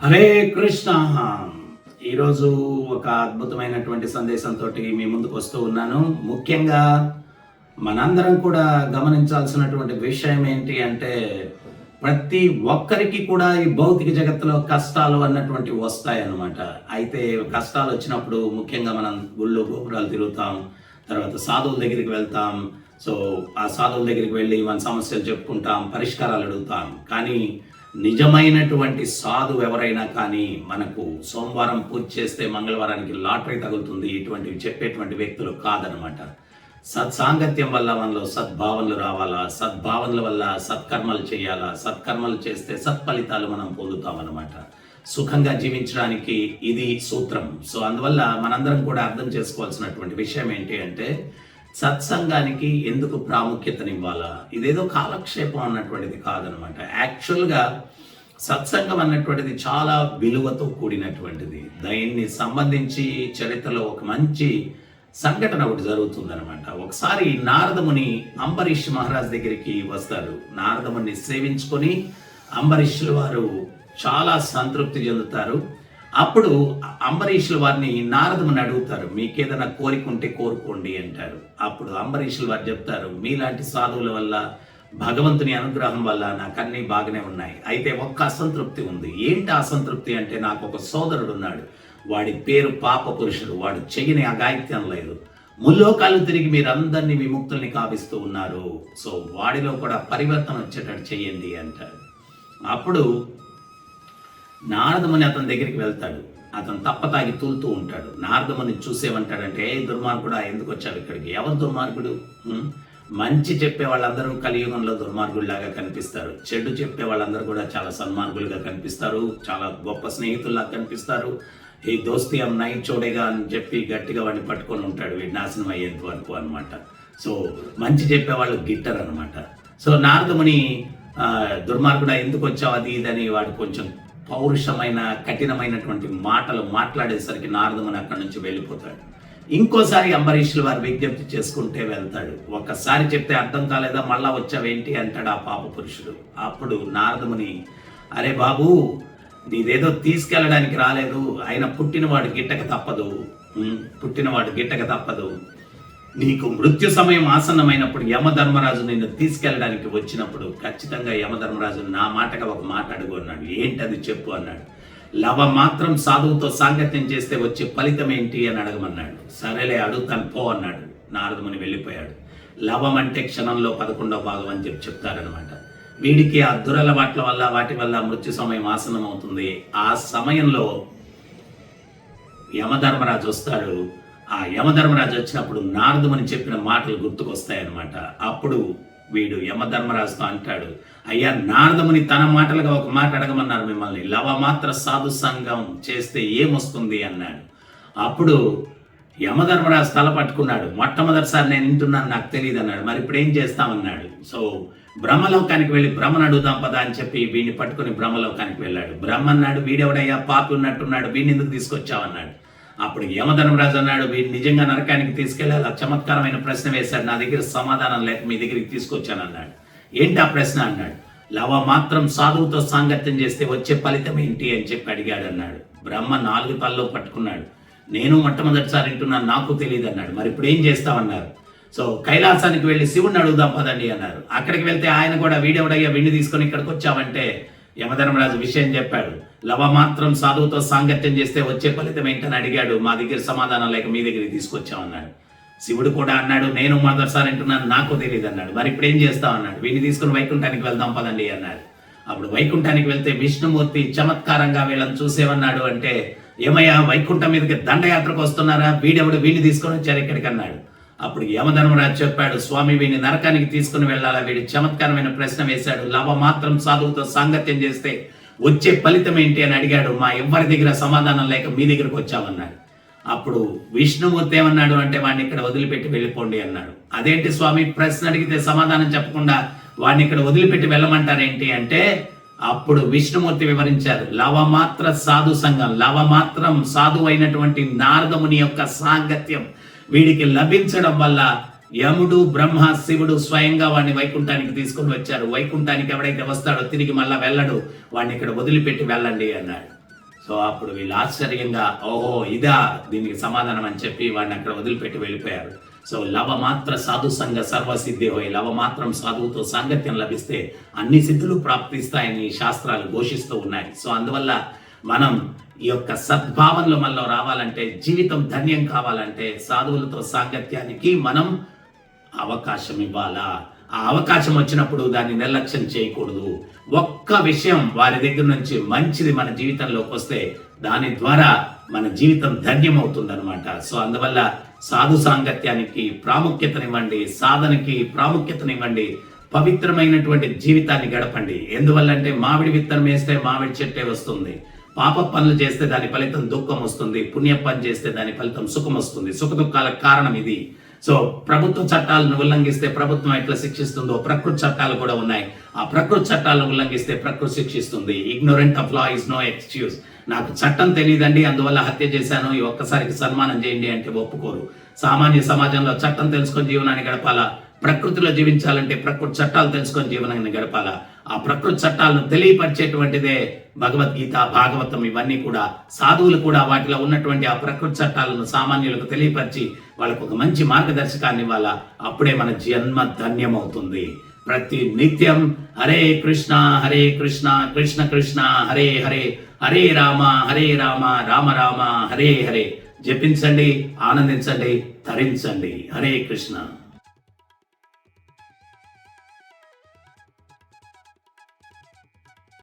హరే కృష్ణ. ఈరోజు ఒక అద్భుతమైనటువంటి సందేశంతో మీ ముందుకు వస్తూ ఉన్నాను. ముఖ్యంగా మనందరం కూడా గమనించాల్సినటువంటి విషయం ఏంటి అంటే ప్రతి ఒక్కరికి కూడా ఈ భౌతిక జగత్తులో కష్టాలు అన్నటువంటివి వస్తాయన్నమాట. అయితే కష్టాలు వచ్చినప్పుడు ముఖ్యంగా మనం గుళ్ళు గోపురాలు తిరుగుతాం తర్వాత సాధువుల దగ్గరికి వెళ్తాం. సో ఆ సాధువుల దగ్గరికి వెళ్ళి మన సమస్యలు చెప్పుకుంటాం పరిష్కారాలు అడుగుతాం. కానీ నిజమైనటువంటి సాధు ఎవరైనా కానీ మనకు సోమవారం పూజ చేస్తే మంగళవారానికి లాటరీ తగులుతుంది ఇటువంటివి చెప్పేటువంటి వ్యక్తులు కాదనమాట సత్సాంగత్యం వల్ల మనలో సద్భావనలు రావాలా? సద్భావనల వల్ల సత్కర్మలు చేయాలా? సత్కర్మలు చేస్తే సత్ఫలితాలు మనం పొందుతామన్నమాట. సుఖంగా జీవించడానికి ఇది సూత్రం. సో అందువల్ల మనందరం కూడా అర్థం చేసుకోవాల్సినటువంటి విషయం ఏంటి అంటే సత్సంగానికి ఎందుకు ప్రాముఖ్యతనివ్వాలా? ఇదేదో కాలక్షేపం అన్నటువంటిది కాదనమాట. యాక్చువల్గా సత్సంగం అన్నటువంటిది చాలా విలువతో కూడినటువంటిది. దాన్ని సంబంధించి చరిత్రలో ఒక మంచి సంఘటన ఒకటి జరుగుతుందనమాట. ఒకసారి నారదముని అంబరీష్ మహారాజ్ దగ్గరికి వస్తారు. నారదముని సేవించుకొని అంబరీష్ వారు చాలా సంతృప్తి చెందుతారు. అప్పుడు అంబరీషుల వారిని నారదముని అడుగుతారు మీకేదైనా కోరిక ఉంటే కోరుకోండి అంటారు. అప్పుడు అంబరీషుల వారు చెప్తారు మీలాంటి సాధువుల వల్ల భగవంతుని అనుగ్రహం వల్ల నాకు అన్నీ బాగానే ఉన్నాయి. అయితే ఒక్క అసంతృప్తి ఉంది. ఏంటి అసంతృప్తి అంటే నాకు ఒక సోదరుడు ఉన్నాడు. వాడి పేరు పాప పురుషుడు వాడు చెయ్యని అగాయిత్యం లేదు. ముల్లోకాలు తిరిగి మీరందరినీ విముక్తుల్ని కావిస్తూ ఉన్నారు. సో వాడిలో కూడా పరివర్తన వచ్చేటట్టు చెయ్యండి అంటారు. అప్పుడు నారదముని అతని దగ్గరికి వెళ్తాడు. అతను తప్పతాగి తూలుతూ ఉంటాడు. నారదముని చూసేమంటాడంటే ఏ దుర్మార్గుడా ఎందుకు వచ్చావు ఇక్కడికి? ఎవరు దుర్మార్గుడు? మంచి చెప్పే వాళ్ళందరూ కలియుగంలో దుర్మార్గుల్లాగా కనిపిస్తారు. చెడు చెప్పే వాళ్ళందరూ కూడా చాలా సన్మార్గులుగా కనిపిస్తారు. చాలా గొప్ప స్నేహితుల్లా కనిపిస్తారు. ఈ దోస్తి అమ్మాయి చూడేగా అని చెప్పి గట్టిగా వాడిని పట్టుకొని ఉంటాడు. వీడి నాశనం అయ్యేంత వరకు అనమాట సో మంచి చెప్పేవాళ్ళు గిట్టర్ అనమాట సో నారదముని దుర్మార్గుడు ఎందుకు వచ్చావు? అది ఇదని వాడు కొంచెం పౌరుషమైన కఠినమైనటువంటి మాటలు మాట్లాడేసరికి నారదముని అక్కడి నుంచి వెళ్ళిపోతాడు. ఇంకోసారి అంబరీషులు వారు విజ్ఞప్తి చేసుకుంటే వెళ్తాడు. ఒక్కసారి చెప్తే అర్థం కాలేదా? మళ్ళా వచ్చావేంటి? అంటాడు ఆ పాప పురుషుడు. అప్పుడు నారదముని అరే బాబు నీదేదో తీసుకెళ్ళడానికి రాలేదు. ఆయన పుట్టినవాడు గిట్టక తప్పదు. పుట్టినవాడు గిట్టక తప్పదు. నీకు మృత్యు సమయం ఆసన్నమైనప్పుడు యమధర్మరాజు నిన్ను తీసుకెళ్ళడానికి వచ్చినప్పుడు ఖచ్చితంగా యమధర్మరాజు నా మాటగా ఒక మాట అడుగు అన్నాడు. ఏంటది చెప్పు అన్నాడు. లవ మాత్రం సాధువుతో సాంగత్యం చేస్తే వచ్చే ఫలితం ఏంటి అని అడగమన్నాడు. సరేలే అడుగుతాను పో అన్నాడు. నారదముని వెళ్ళిపోయాడు. లవం అంటే క్షణంలో పదకొండవ భాగం అని చెప్పి చెప్తారనమాట వీడికి ఆ దురలవాట్ల వల్ల వాటి వల్ల మృత్యు సమయం ఆసనం అవుతుంది ఆ సమయంలో యమధర్మరాజు వస్తాడు. ఆ యమధర్మరాజు వచ్చినప్పుడు నారదుమని చెప్పిన మాటలు గుర్తుకొస్తాయన్నమాట. అప్పుడు వీడు యమధర్మరాజుతో అంటాడు అయ్యా నారదముని తన మాటలుగా ఒక మాట అడగమన్నారు మిమ్మల్ని. లవ మాత్ర సాధు సంఘం చేస్తే ఏమొస్తుంది? అన్నాడు. అప్పుడు యమధర్మరాజు తల పట్టుకున్నాడు. మొట్టమొదటిసారి నేను వింటున్నాను నాకు తెలియదు అన్నాడు. మరి ఇప్పుడు ఏం చేస్తామన్నాడు. సో బ్రహ్మలోకానికి వెళ్ళి బ్రహ్మను అడుగుదాం పదా అని చెప్పి వీడిని పట్టుకుని బ్రహ్మలోకానికి వెళ్ళాడు. బ్రహ్మ అన్నాడు వీడెవడయ్యా? పాపి ఉన్నట్టున్నాడు. వీడిని ఎందుకు తీసుకొచ్చావన్నాడు? అప్పుడు యమధర్మరాజు అన్నాడు వీడు నిజంగా నరకానికి తీసుకెళ్ళాలి చమత్కారమైన ప్రశ్న వేశాడు నా దగ్గర సమాధానం లేక మీ దగ్గరికి తీసుకొచ్చాను అన్నాడు. ఏంటి ఆ ప్రశ్న? అన్నాడు. లవ మాత్రం సాధువుతో సాంగత్యం చేస్తే వచ్చే ఫలితం ఏంటి? అని చెప్పి అడిగాడు అన్నాడు. బ్రహ్మ నాలుగు తల్లో పట్టుకున్నాడు. నేను మొట్టమొదటిసారి వింటున్నాను నాకు తెలియదు అన్నాడు. మరి ఇప్పుడు ఏం చేస్తామన్నారు సో కైలాసానికి వెళ్ళి శివుణ్ణి అడుగుదాం పదండి అన్నారు. అక్కడికి వెళ్తే ఆయన కూడా వీడెవడయ్యా? విండి తీసుకొని ఇక్కడికి వచ్చావంటే యమధర్మరాజు విషయం చెప్పాడు. లవ మాత్రం సాధువుతో సాంగత్యం చేస్తే వచ్చే ఫలితం ఏంటని అడిగాడు. మా దగ్గర సమాధానం లేక మీ దగ్గరికి తీసుకొచ్చామన్నాడు. శివుడు కూడా అన్నాడు నేను మొదటిసారి అంటున్నాను నాకు తెలియదు అన్నాడు. మరి ఇప్పుడు ఏం చేస్తావు? అన్నాడు. వీడిని తీసుకుని వైకుంఠానికి వెళ్దాం పదండి అన్నాడు. అప్పుడు వైకుంఠానికి వెళ్తే విష్ణుమూర్తి చమత్కారంగా వీళ్ళని చూసేవన్నాడు అంటే ఏమయ్యా వైకుంఠం మీదకి దండయాత్రకు వస్తున్నారా? వీడెవడు? వీడిని తీసుకొని వచ్చారు ఇక్కడికి అన్నాడు. అప్పుడు యమధర్మరాజు చెప్పాడు స్వామి వీడిని నరకానికి తీసుకుని వెళ్ళాలా? వీడి చమత్కారమైన ప్రశ్న వేశాడు. లవ మాత్రం సాధువుతో సాంగత్యం చేస్తే వచ్చే ఫలితం ఏంటి? అని అడిగాడు. మా ఎవ్వరి దగ్గర సమాధానం లేక మీ దగ్గరకు వచ్చామన్నాడు. అప్పుడు విష్ణుమూర్తి ఏమన్నాడు అంటే వాడిని ఇక్కడ వదిలిపెట్టి వెళ్ళిపోండి అన్నాడు. అదేంటి స్వామి? ప్రశ్న అడిగితే సమాధానం చెప్పకుండా వాడిని ఇక్కడ వదిలిపెట్టి వెళ్ళమంటారేంటి? అంటే అప్పుడు విష్ణుమూర్తి వివరించారు. లవమాత్ర సాధు సంఘం లవమాత్రం సాధు అయినటువంటి నారదముని యొక్క సాంగత్యం వీడికి లభించడం వల్ల యముడు బ్రహ్మ శివుడు స్వయంగా వాడిని వైకుంఠానికి తీసుకొని వచ్చారు. వైకుంఠానికి ఎవడైతే వస్తాడో తిరిగి మళ్ళా వెళ్ళడు. వాడిని ఇక్కడ వదిలిపెట్టి వెళ్ళండి అన్నాడు. సో అప్పుడు వీళ్ళు ఆశ్చర్యంగా ఓహో ఇదా దీనికి సమాధానం అని చెప్పి వాడిని అక్కడ వదిలిపెట్టి వెళ్ళిపోయారు. సో లవమాత్ర సాధు సంఘ సర్వసిద్ధి హోయ్ లవమాత్రం సాధువుతో సాంగత్యం లభిస్తే అన్ని సిద్ధులు ప్రాప్తిస్తాయని శాస్త్రాలు ఘోషిస్తూ ఉన్నాయి. సో అందువల్ల మనం ఈ యొక్క సద్భావనలో మనలో రావాలంటే జీవితం ధన్యం కావాలంటే సాధువులతో సాంగత్యానికి మనం అవకాశం ఇవ్వాలా? ఆ అవకాశం వచ్చినప్పుడు దాన్ని నిర్లక్ష్యం చేయకూడదు. ఒక్క విషయం వారి దగ్గర నుంచి మంచిది మన జీవితంలోకి వస్తే దాని ద్వారా మన జీవితం ధన్యమవుతుందనమాట సో అందువల్ల సాధు సాంగత్యానికి ప్రాముఖ్యతనివ్వండి సాధనకి ప్రాముఖ్యతనివ్వండి పవిత్రమైనటువంటి జీవితాన్ని గడపండి. ఎందువల్లంటే మామిడి విత్తనం వేస్తే మామిడి చెట్టే వస్తుంది. పాప పనులు చేస్తే దాని ఫలితం దుఃఖం వస్తుంది పుణ్య పని చేస్తే దాని ఫలితం సుఖం వస్తుంది. సుఖ దుఃఖాలకు కారణం ఇది. సో ప్రభుత్వ చట్టాలను ఉల్లంఘిస్తే ప్రభుత్వం ఎట్లా శిక్షిస్తుందో ప్రకృతి చట్టాలు కూడా ఉన్నాయి. ఆ ప్రకృతి చట్టాలను ఉల్లంఘిస్తే ప్రకృతి శిక్షిస్తుంది. Ignorant of law is no excuse నాకు చట్టం తెలియదండి అందువల్ల హత్య చేశాను. ఈ ఒక్కసారికి సన్మానం చేయండి అంటే ఒప్పుకోరు. సామాన్య సమాజంలో చట్టం తెలుసుకొని జీవనాన్ని గడపాలా? ప్రకృతిలో జీవించాలంటే ప్రకృతి చట్టాలు తెలుసుకొని జీవనాన్ని గడపాలా? ఆ ప్రకృతి చట్టాలను తెలియపరిచేటువంటిదే భగవద్గీత భాగవతం ఇవన్నీ కూడా. సాధువులు కూడా వాటిలో ఉన్నటువంటి ఆ ప్రకృతి చట్టాలను సామాన్యులకు తెలియపరిచి వాళ్ళకు ఒక మంచి మార్గదర్శకాన్ని ఇవ్వాల? అప్పుడే మన జన్మ ధన్యమవుతుంది. ప్రతి నిత్యం హరే కృష్ణ హరే కృష్ణ కృష్ణ కృష్ణ హరే హరే. హరే రామ హరే రామ రామ రామ హరే హరే. జపించండి ఆనందించండి తరించండి. హరే కృష్ణ.